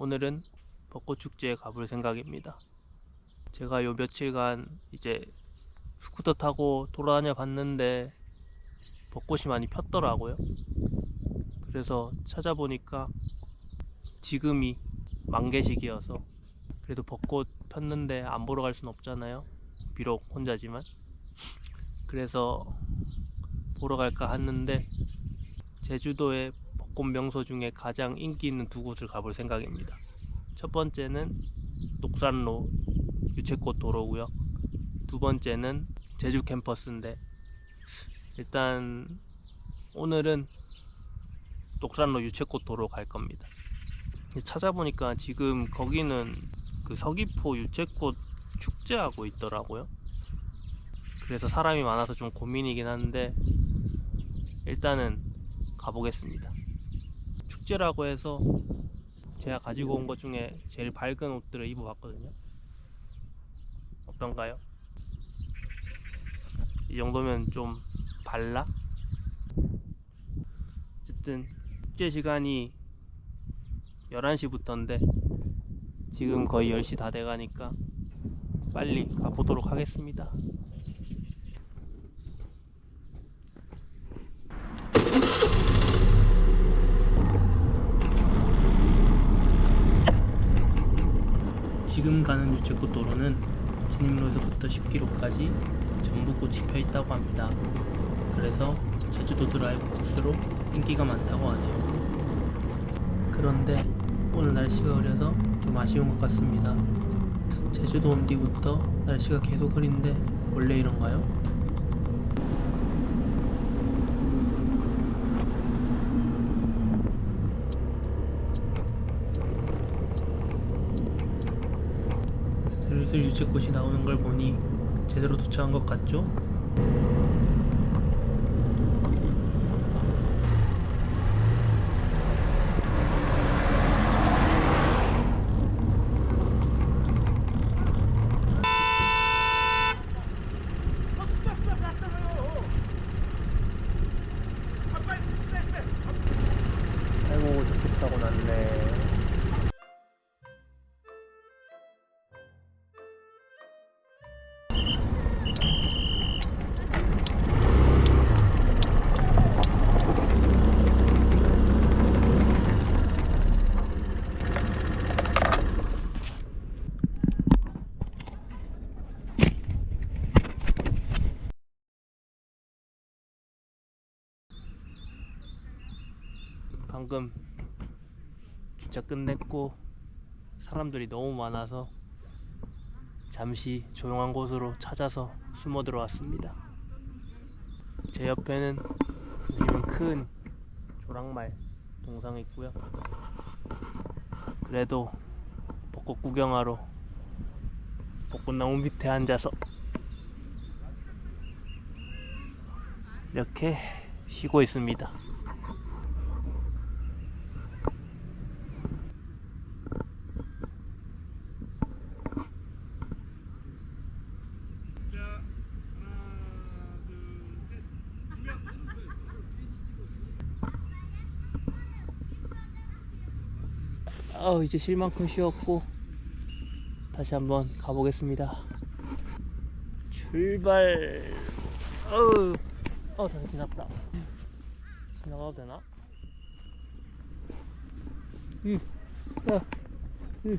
오늘은 벚꽃 축제에 가볼 생각입니다. 제가 요 며칠간 이제 스쿠터 타고 돌아다녀 봤는데 벚꽃이 많이 폈더라고요. 그래서 찾아보니까 지금이 만개식이어서 그래도 벚꽃 폈는데 안 보러 갈 순 없잖아요. 비록 혼자지만. 그래서 보러 갈까 했는데 제주도의 벚꽃 명소 중에 가장 인기 있는 두 곳을 가볼 생각입니다. 첫 번째는 녹산로 유채꽃 도로고요. 두 번째는 제주 캠퍼스인데 일단 오늘은 녹산로 유채꽃 도로 갈 겁니다. 찾아보니까 지금 거기는 그 서귀포 유채꽃 축제하고 있더라고요. 그래서 사람이 많아서 좀 고민이긴 한데 일단은 가보겠습니다. 축제라고 해서 제가 가지고 온 것 중에 제일 밝은 옷들을 입어봤거든요. 어떤가요? 이 정도면 좀 발라? 어쨌든 축제 시간이 11시부터인데 지금 거의 10시 다 돼가니까 빨리 가보도록 하겠습니다. 지금 가는 유채꽃 도로는 진입로에서부터 10km까지 전부 꽃이 펴 있다고 합니다. 그래서 제주도 드라이브 코스로 인기가 많다고 하네요. 그런데 오늘 날씨가 흐려서 좀 아쉬운 것 같습니다. 제주도 온 뒤부터 날씨가 계속 흐린데 원래 이런가요? 슬슬 유채꽃이 나오는 걸 보니 제대로 도착한 것 같죠? 방금 주차 끝냈고 사람들이 너무 많아서 잠시 조용한 곳으로 찾아서 숨어 들어왔습니다. 제 옆에는 이런 큰 조랑말 동상이 있고요. 그래도 벚꽃 구경하러 벚꽃나무 밑에 앉아서 이렇게 쉬고 있습니다. 아 이제 쉴 만큼 쉬었고 다시 한번 가보겠습니다. 출발! 어우! 어 다시 지났다. 지나가도 되나? 이, 야, 이.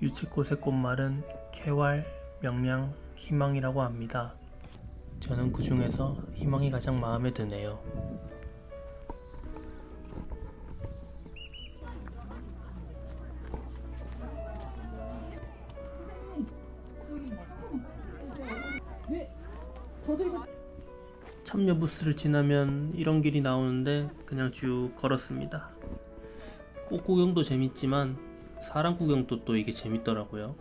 유채꽃의 꽃말은 개활, 명량, 희망이라고 합니다. 저는 그 중에서 희망이 가장 마음에 드네요 참여 부스를 지나면 이런 길이 나오는데 그냥 쭉 걸었습니다. 꽃 구경도 재밌지만 사람 구경도 또 이게 재밌더라고요.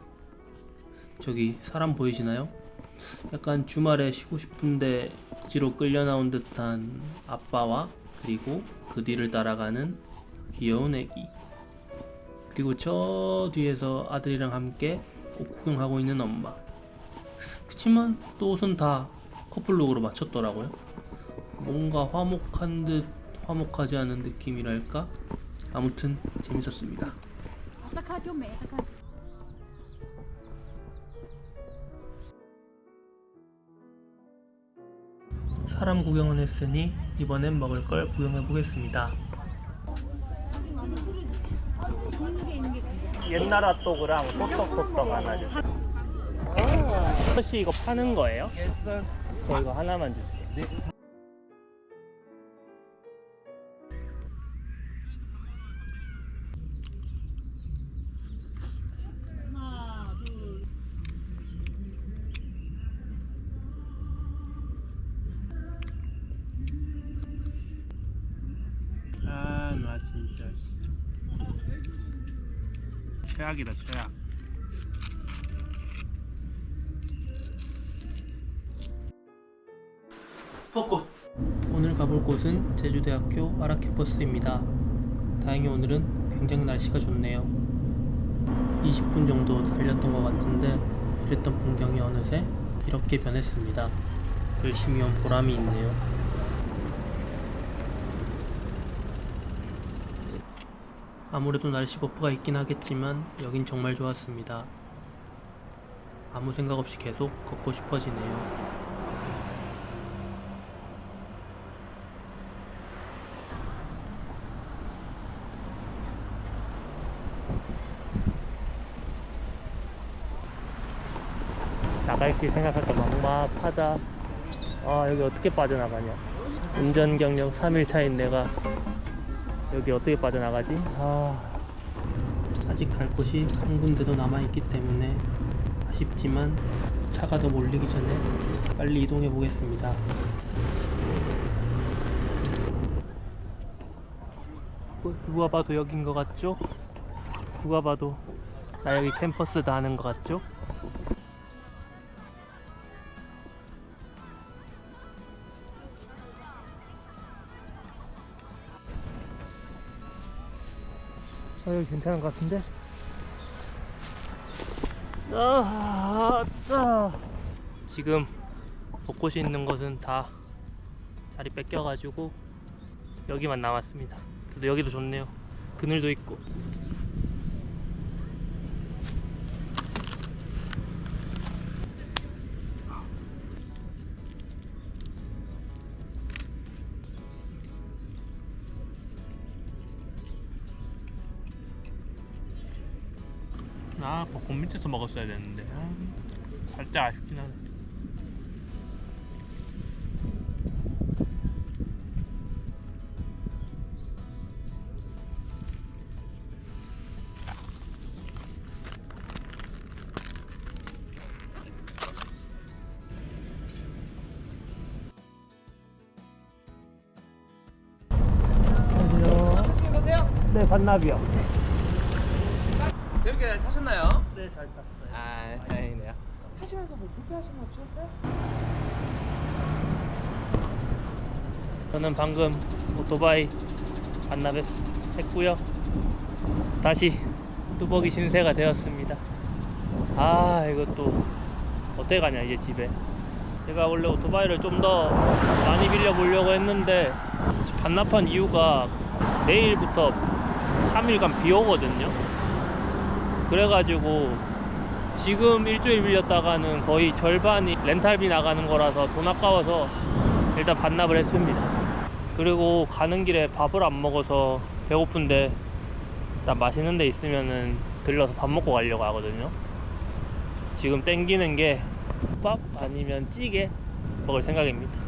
저기 사람 보이시나요? 약간 주말에 쉬고 싶은데 억지로 끌려 나온 듯한 아빠와 그리고 그 뒤를 따라가는 귀여운 애기 그리고 저 뒤에서 아들이랑 함께 꽃 구경하고 있는 엄마 그치만 또 옷은 다 커플룩으로 맞췄더라고요. 뭔가 화목한 듯 화목하지 않은 느낌이랄까? 아무튼 재밌었습니다. 사람 구경은 했으니 이번엔 먹을 걸 구경해 보겠습니다. 옛날 핫도그랑 호떡호떡 하나 주세요. 혹시 이거 파는 거예요? 저 이거 하나만 주세요. 아, 나 진짜 최악이다, 최악. 벚꽃. 오늘 가볼 곳은 제주대학교 아라 캠퍼스입니다. 다행히 오늘은 굉장히 날씨가 좋네요. 20분 정도 달렸던 것 같은데 이랬던 풍경이 어느새 이렇게 변했습니다. 열심히 온 보람이 있네요. 아무래도 날씨 버프가 있긴 하겠지만 여긴 정말 좋았습니다. 아무 생각 없이 계속 걷고 싶어지네요. 나갈 길 생각할 때 막막 하다. 아 여기 어떻게 빠져나가냐? 운전 경력 3일 차인 내가 여기 어떻게 빠져나가지? 아 아직 갈 곳이 한 군데도 남아 있기 때문에 아쉽지만 차가 더 몰리기 전에 빨리 이동해 보겠습니다. 어, 누가 봐도 여긴 것 같죠? 누가 봐도 나 여기 캠퍼스다 하는 것 같죠? 아, 여기 괜찮은 것 같은데? 아, 아. 지금 벚꽃이 있는 곳은 다 자리 뺏겨가지고 여기만 남았습니다. 그래도 여기도 좋네요. 그늘도 있고. 아, 벚꽃 밑에서 먹었어야 되는데. 아, 살짝 아쉽긴 하네. 안녕. 네, 반납이요. 재밌게 잘 타셨나요? 네, 잘 탔어요. 아, 다행이네요. 하시면서 뭐 불편하신 거 없으셨어요? 저는 방금 오토바이 반납했고요. 다시 뚜벅이 신세가 되었습니다. 아 이것도 어떻게 가냐 이제 집에. 제가 원래 오토바이를 좀 더 많이 빌려 보려고 했는데 반납한 이유가 내일부터 3일간 비 오거든요. 그래가지고 지금 일주일 빌렸다가는 거의 절반이 렌탈비 나가는 거라서 돈 아까워서 일단 반납을 했습니다. 그리고 가는 길에 밥을 안 먹어서 배고픈데 일단 맛있는 데 있으면은 들러서 밥 먹고 가려고 하거든요. 지금 땡기는 게 밥 아니면 찌개 먹을 생각입니다.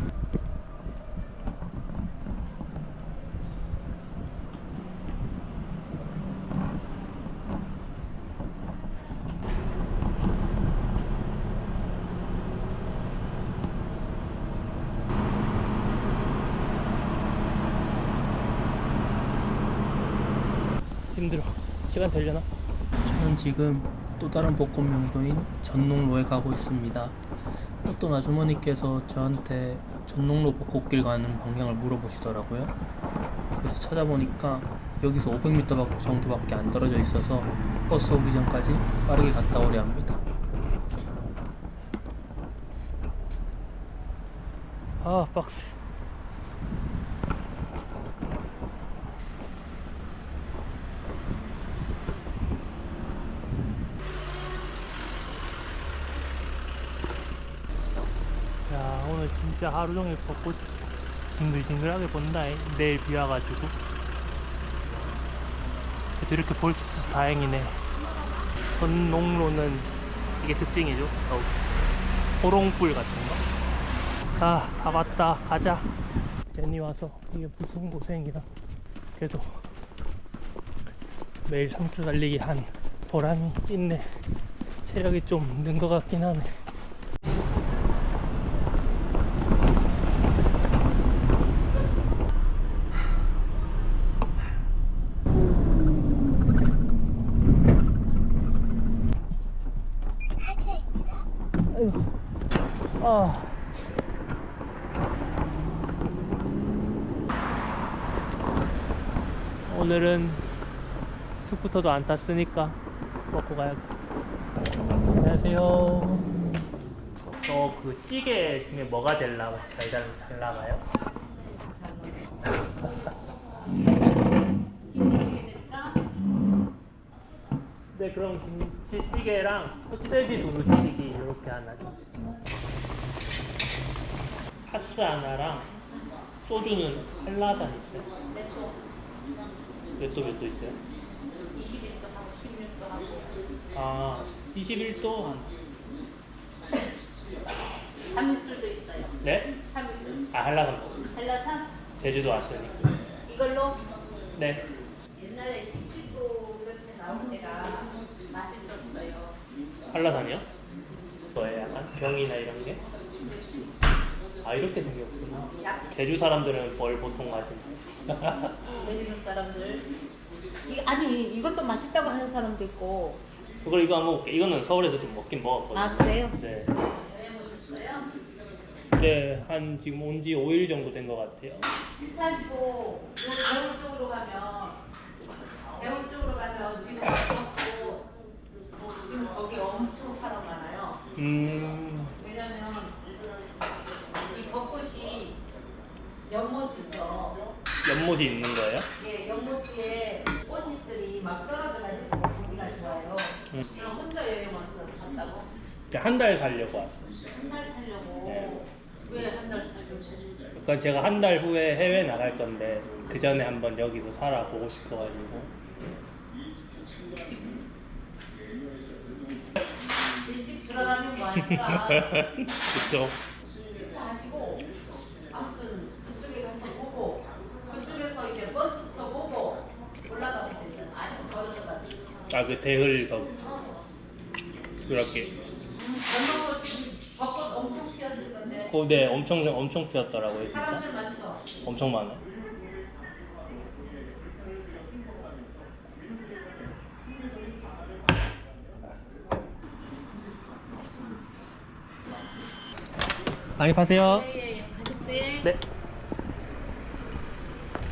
힘들어. 시간 되려나? 저는 지금 또 다른 벚꽃 명소인 전농로에 가고 있습니다. 어떤 아주머니께서 저한테 전농로 벚꽃길 가는 방향을 물어보시더라고요. 그래서 찾아보니까 여기서 500m 정도밖에 안 떨어져 있어서 버스 오기 전까지 빠르게 갔다 오려 합니다. 아, 빡세. 진짜 하루 종일 벚꽃 징글징글하게 본다. 내일 비 와가지고. 그래도 이렇게 볼 수 있어서 다행이네. 전농로는 이게 특징이죠. 어, 호롱불 같은 거. 아, 다 왔다. 가자. 괜히 와서 이게 무슨 고생이라. 그래도 매일 3km 달리기 한 보람이 있네. 체력이 좀 는 것 같긴 하네. 아이고. 아. 오늘은 스쿠터도 안 탔으니까 먹고 가야겠다. 안녕하세요. 저 그 찌개 중에 뭐가 제일 나, 잘, 잘, 잘 나가요? 네, 그럼 김치찌개랑 흑돼지 두루치기 이렇게 하나 주세요. 카스 하나랑 소주는 한라산 있어요. 몇도 몇도 있어요? 21도 하고 16도 하고 아, 21도 한. 참이슬도 있어요. 네? 참이슬. 아, 한라산 거. 한라산 제주도 왔으니까. 이걸로 네. 옛날에 17도 이렇게 나올 때가 맛있었어요. 한라산이요? 뭐예요? 약간 병이나 이런 게? 아, 이렇게 생겼구나. 약 제주 사람들은 뭘 보통 마시나요? 제주도 사람들 이, 아니 이것도 맛있다고 하는 사람도 있고 그걸 이거 한번 먹을게. 이거는 서울에서 좀 먹긴 먹었거든요. 아 그래요? 네. 여행 오셨어요? 네, 한 지금 온 지 5일 정도 된 것 같아요. 식사하시고 요 대원 쪽으로 가면 대원 쪽으로 가면 지금 지금 거기 엄청 사람 많아요. 음, 왜냐면 이 벚꽃이 연못이죠. 연못이 있는 거예요? 예, 연못 뒤에 꽃잎들이 막 떨어져가지고 보기가 좋아요. 음. 그럼 혼자 여행 왔어 갔다고? 한 달 살려고 왔어요. 한 달 살려고 네. 왜 한 달 살려고? 그러니까 제가 한 달 후에 해외 나갈 건데 그 전에 한번 여기서 살아보고 싶어가지고 일찍 들어가면 뭐하니까 그쵸 식사하시고 아무튼 그쪽에 가서 보고 그쪽에서 이제 버스부터 보고 올라가면 되잖아. 아니면 걸어서 가지. 아그 대흘 거 어. 그렇게 지금 벚꽃 엄청 피었을 건데 어, 네 엄청 엄청 피었더라고요 진짜 사람들 많죠. 엄청 많아요 많이 파세요 예예예. 가셨지? 네.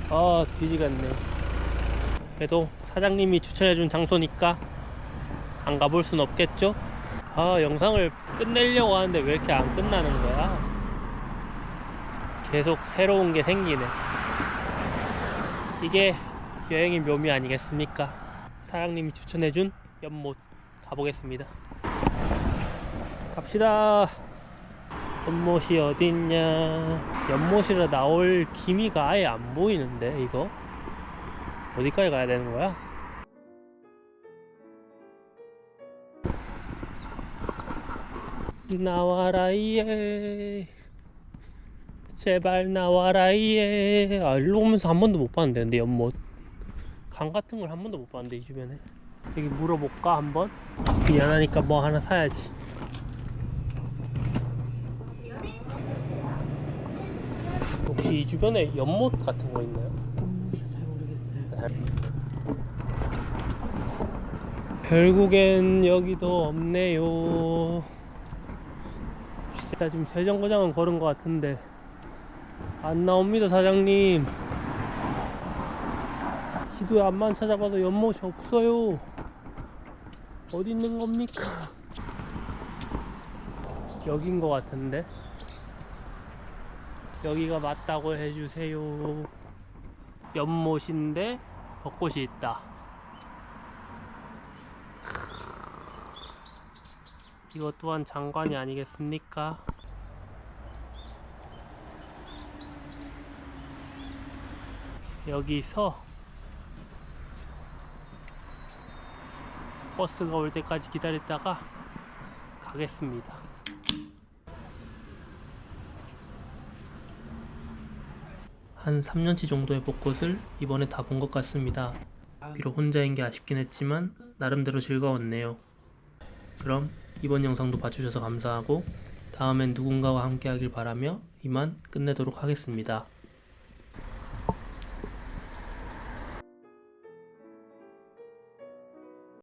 아, 뒤지겠네. 그래도 사장님이 추천해준 장소니까 안 가볼 순 없겠죠? 아, 영상을 끝내려고 하는데 왜 이렇게 안 끝나는 거야? 계속 새로운 게 생기네. 이게 여행의 묘미 아니겠습니까? 사장님이 추천해준 연못 가보겠습니다. 갑시다. 연못이 어딨냐? 연못이라 나올 기미가 아예 안 보이는데 이거? 어디까지 가야 되는 거야? 나와라 이에. 제발 나와라 이에. 아 일로 오면서 한 번도 못 봤는데 근데 연못. 강 같은 걸 한 번도 못 봤는데 이 주변에. 여기 물어볼까 한번? 미안하니까 뭐 하나 사야지 혹시 이 주변에 연못 같은 거 있나요? 잘 모르겠어요. 결국엔 여기도 없네요. 진짜 지금 세 정거장은 걸은 것 같은데 안 나옵니다 사장님. 지도에 앞만 찾아봐도 연못이 없어요. 어디 있는 겁니까? 여긴 것 같은데 여기가 맞다고 해주세요. 연못인데 벚꽃이 있다. 이것 또한 장관이 아니겠습니까? 여기서 버스가 올 때까지 기다렸다가 가겠습니다. 한 3년치 정도의 벚꽃을 이번에 다 본 것 같습니다. 비록 혼자인 게 아쉽긴 했지만 나름대로 즐거웠네요. 그럼 이번 영상도 봐주셔서 감사하고 다음엔 누군가와 함께 하길 바라며 이만 끝내도록 하겠습니다.